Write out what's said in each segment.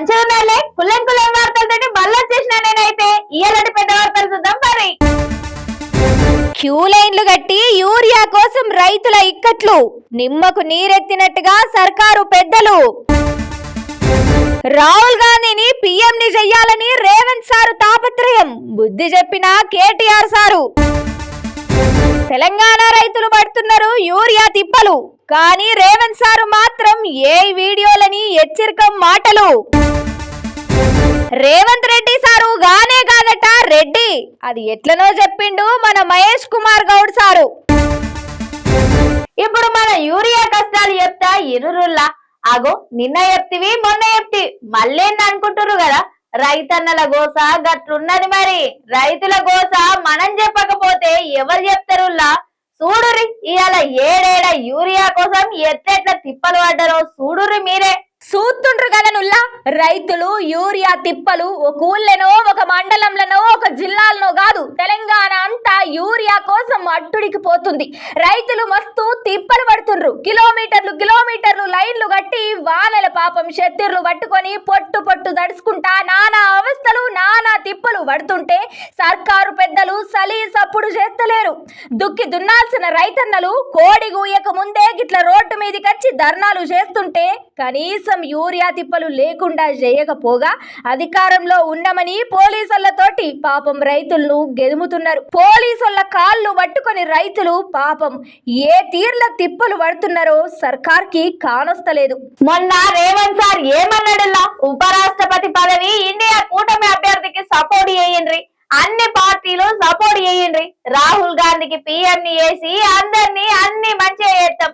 మంచిగా ఉన్నాలే కులం కులం వార్తలతోటి మళ్ళీ వచ్చేసిన నేనైతే. ఇయ్యాలంటే పెద్ద వార్తలు చూద్దాం మరి క్యూ లైన్లు కట్టి యూరియా కోసం రైతుల ఇక్కట్లు. నిమ్మకు నీరెత్తినట్టుగా సర్కారు పెద్దలు. రాహుల్ గాంధీని పీఎంని చెయ్యాలని రేవంత్ సారు తాపత్రయం. బుద్ధి చెప్పిన కేటీఆర్ సారు. తెలంగాణ రైతులు పడుతున్నారు యూరియా తిప్పలు. కానీ రేవంత్ సారు మాత్రం ఏ వీడియోలని హెచ్చరికం మాటలు. రేవంత్ రెడ్డి సారు గానే కాదట రెడ్డి. అది ఎట్లనో చెప్పిండు మన మహేష్ కుమార్ గౌడ్ సారు. ఇప్పుడు మన యూరియా కష్టాలు చెప్తా ఇరురుల్లా అగో నిన్న చెప్తివి మొన్న చెప్తి. మళ్ళేంది అనుకుంటురు కదా? రైతన్నల గోస గట్లున్నది మరి. రైతుల గోస మనం చెప్పకపోతే ఎవరు చెప్తారుల్లా చూడురి ఇవాళ ఏడేడ యూరియా కోసం ఎట్లెట్ల తిప్పలు పడ్డారో చూడురి మీరే. చూస్తుండ్రు కదా రైతులు యూరియా తిప్పలు ఒక ఊళ్ళనో ఒక మండలంలోనో ఒక జిల్లాలనో కాదు. తెలంగాణ అంతా యూరియా కోసం అట్టుడికి పోతుంది. రైతులు మస్తు తిప్పలు పడుతుండ్రు. కిలోమీటర్లు కిలోమీటర్లు లైన్లు కట్టి వానల పాపం శత్రులు పట్టుకొని పొట్టు పొట్టు దడుచుకుంటా నానా అవస్థలు నానా తిప్పలు పడుతుంటే సర్కారు పెద్దలు సలీ సప్పుడు చేస్తలేరు. దుక్కి దున్నాల్సిన రైతన్నలు కోడి గూయక ముందే గిట్ల రోడ్డు మీదకి వచ్చి ధర్నాలు చేస్తుంటే కనీసం యూరియా తిప్పలు లేకుండా చేయకపోగా అధికారంలో ఉన్నామని పోలీసులతోటి పాపం రైతులను గెదుముతున్నారు. పోలీసుల కాళ్ళు పట్టుకొని రైతులు పాపం ఏ తీర్ల తిప్పలు పడుతున్నారో సర్కార్కి కానొస్తలేదు. మొన్న రేవంత్ సార్ ఏమన్నాడులా? ఉపరాష్ట్రపతి పదవి ఇండియా కూటమి అభ్యర్థికి సపోర్ట్ చేయండ్రి అన్ని పార్టీలు సపోర్ట్ చేయండ్రి రాహుల్ గాంధీకి పిఎం ని వేసి అందరినీ అన్ని మంచిగా చేస్తాం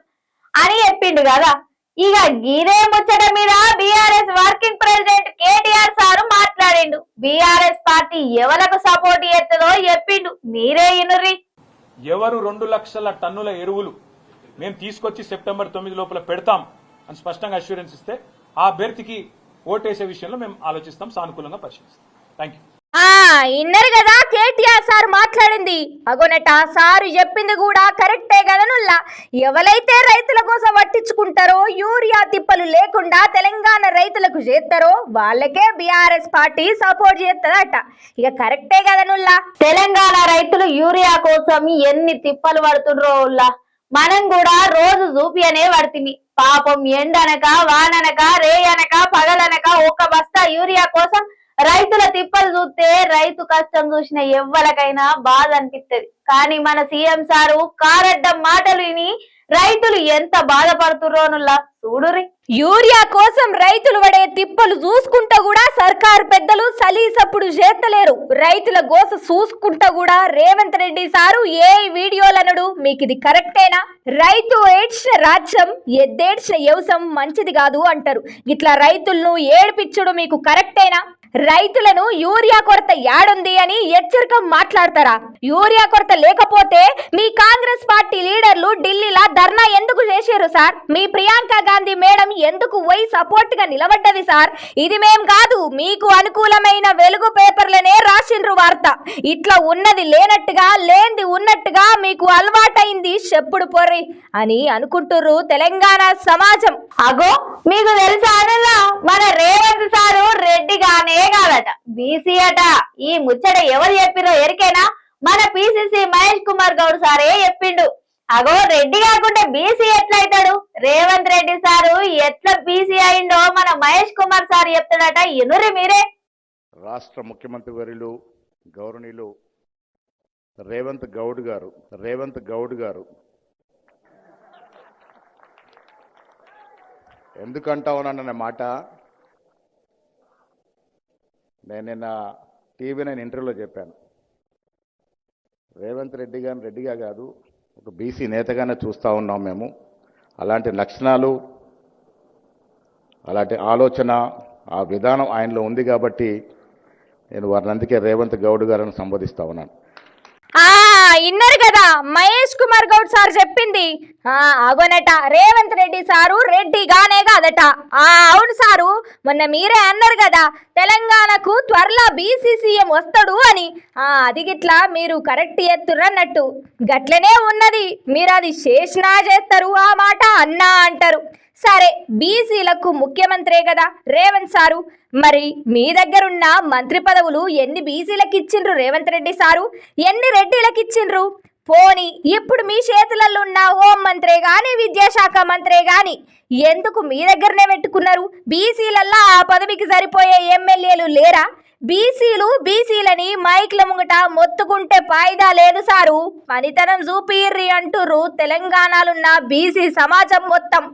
అని చెప్పిండు కదా. ఇక గిరే ముచ్చట మీద B R S working president K T R sir మాట్లాడిండు. బీఆర్ఎస్ పార్టీ ఎవలకు సపోర్ట్ చేస్తుందో చెప్పిండు. మీరే ఇనుర్రి. ఎవరు రెండు లక్షల టన్నుల ఎరువులు మేము తీసుకొచ్చి సెప్టెంబర్ తొమ్మిది లోపల పెడతాం అని స్పష్టంగా అష్యూరెన్స్ ఇస్తే ఆ అభ్యర్థికి ఓటేసే విషయంలో మేము ఆలోచిస్తాం సానుకూలంగా పరిశీలిస్తాం. థ్యాంక్ యూ ఇన్నరు కదా కేటీఆర్ సార్ మాట్లాడింది. అగోనట సారు చెప్పింది కూడా కరెక్టే కదనుల్లా ఎవరైతే రైతుల కోసం పట్టించుకుంటారో యూరియా తిప్పలు లేకుండా తెలంగాణ రైతులకు చేస్తారో వాళ్ళకే బీఆర్ఎస్ పార్టీ సపోర్ట్ చేస్తుందట. ఇక కరెక్టే కదనుల్లా తెలంగాణ రైతులు యూరియా కోసం ఎన్ని తిప్పలు పడుతుండ్రో ఉల్లా. మనం కూడా రోజు చూపియనే పడుతుంది పాపం ఎండనక వాననక రేయనక పగలనక ఒక బస్తా యూరియా కోసం రైతుల తిప్పలు చూస్తే రైతు కష్టం చూసిన ఎవ్వరికైనా బాధ అనిపిస్తుంది కానీ మన సీఎం సారు కారడ్డం మాటలు విని రైతులు ఎంత బాధపడుతుర్రోనుల్లా చూడురి యూరియా కోసం రైతులు పడే తిప్పలు చూసుకుంటా కూడా సర్కారు పెద్దలు సలీసప్పుడు చేస్తలేరు రైతుల గోస చూసుకుంటా కూడా రేవంత్ రెడ్డి సారు ఏ వీడియోలనడు? మీకు ఇది కరెక్టేనా? రైతు ఏడ్చిన రాజ్యం ఎద్దేడ్చిన యవసం మంచిది కాదు అంటారు. ఇట్లా రైతులను ఏడిపించడం మీకు కరెక్టేనా? రైతులను యూరియా కొరత యాడుంది అని హెచ్చరిక మాట్లాడతారా? యూరియా కొరత లేకపోతే మీ కాంగ్రెస్ పార్టీ లీడర్లు ఢిల్లీలా ధర్నా ఎందుకు చేశారు సార్? మీ ప్రియాంక గాంధీ మేడం ఎందుకు పోయి సపోర్ట్గా నిలబడ్డది సార్? ఇది మేం కాదు మీకు అనుకూలమైన వెలుగు పేపర్లనే రాసిండ్రు వార్త. ఇట్లా ఉన్నది లేనట్టుగా లేనిది ఉన్నట్టుగా మీకు అలవాటైంది చెప్పుడు పొర్రి అని అనుకుంటుర్రు తెలంగాణ సమాజం. అగో మీకు తెలుసా మన రేవంత్ సారు రెడ్డి గానే కాదట బీసీ అట ఈ ముచ్చట ఎవరు చెప్పిరో ఎరికైనా మన పిసిసి మహేష్ కుమార్ గౌడ్ సారే చెప్పిండు. అగో రెడ్డి కాకుండా బీసీ ఎట్లయితాడు? రేవంత్ రెడ్డి సారు ఎట్లా బీసీ అయిండో మన మహేష్ కుమార్ సార్ చెప్తాడట. ఎనురి మీరే. రాష్ట్ర ముఖ్యమంత్రి వర్యులు గౌరవనీయులు రేవంత్ గౌడ్ గారు రేవంత్ గౌడ్ గారు. ఎందుకంటావునన్న మాట? నేను నిన్న టీవీ నేను ఇంటర్వ్యూలో చెప్పాను. రేవంత్ రెడ్డి గారిని రెడ్డిగా కాదు ఒక బీసీ నేతగానే చూస్తూ ఉన్నాం మేము. అలాంటి లక్షణాలు అలాంటి ఆలోచన ఆ విధానం ఆయనలో ఉంది కాబట్టి నేను వారిని అందుకే రేవంత్ గౌడ్ గారిని సంబోధిస్తూ ఉన్నాను. ఇన్నరు కదా? మహేష్ కుమార్ గౌడ్ సార్ చెప్పింది. అవునట అగోనట రేవంత్ రెడ్డి సారు రెడ్డిగానే కాదట. ఆ అవును సారు. మొన్న మీరే అన్నారు కదా తెలంగాణకు త్వరలో బీసీసీఎం వస్తాడు అని. అది గిట్లా మీరు కరెక్ట్ ఎత్తురన్నట్టు గట్లనే ఉన్నది. మీరు అది చేసినా చేస్తారు ఆ మాట అన్నా అంటారు. సరే బీసీలకు ముఖ్యమంత్రే కదా రేవంత్ సారు. మరి మీ దగ్గరున్న మంత్రి పదవులు ఎన్ని బీసీలకు ఇచ్చిండ్రు రేవంత్ రెడ్డి సారు? ఎన్ని రెడ్డిలకు ఇచ్చిండ్రు పోని ఇప్పుడు మీ చేతులలో ఉన్న హోం మంత్రే గాని విద్యాశాఖ మంత్రే గాని ఎందుకు మీ దగ్గరనే పెట్టుకున్నారు? బీసీలల్లా ఆ పదవికి సరిపోయే ఎమ్మెల్యేలు లేరా? బీసీలు బీసీలని మైక్ల ముంగట మొత్తుకుంటే ఫాయిదా లేదు సారు. పనితనం చూపిర్రి అంటుర్రు తెలంగాణలున్న బీసీ సమాజం మొత్తం.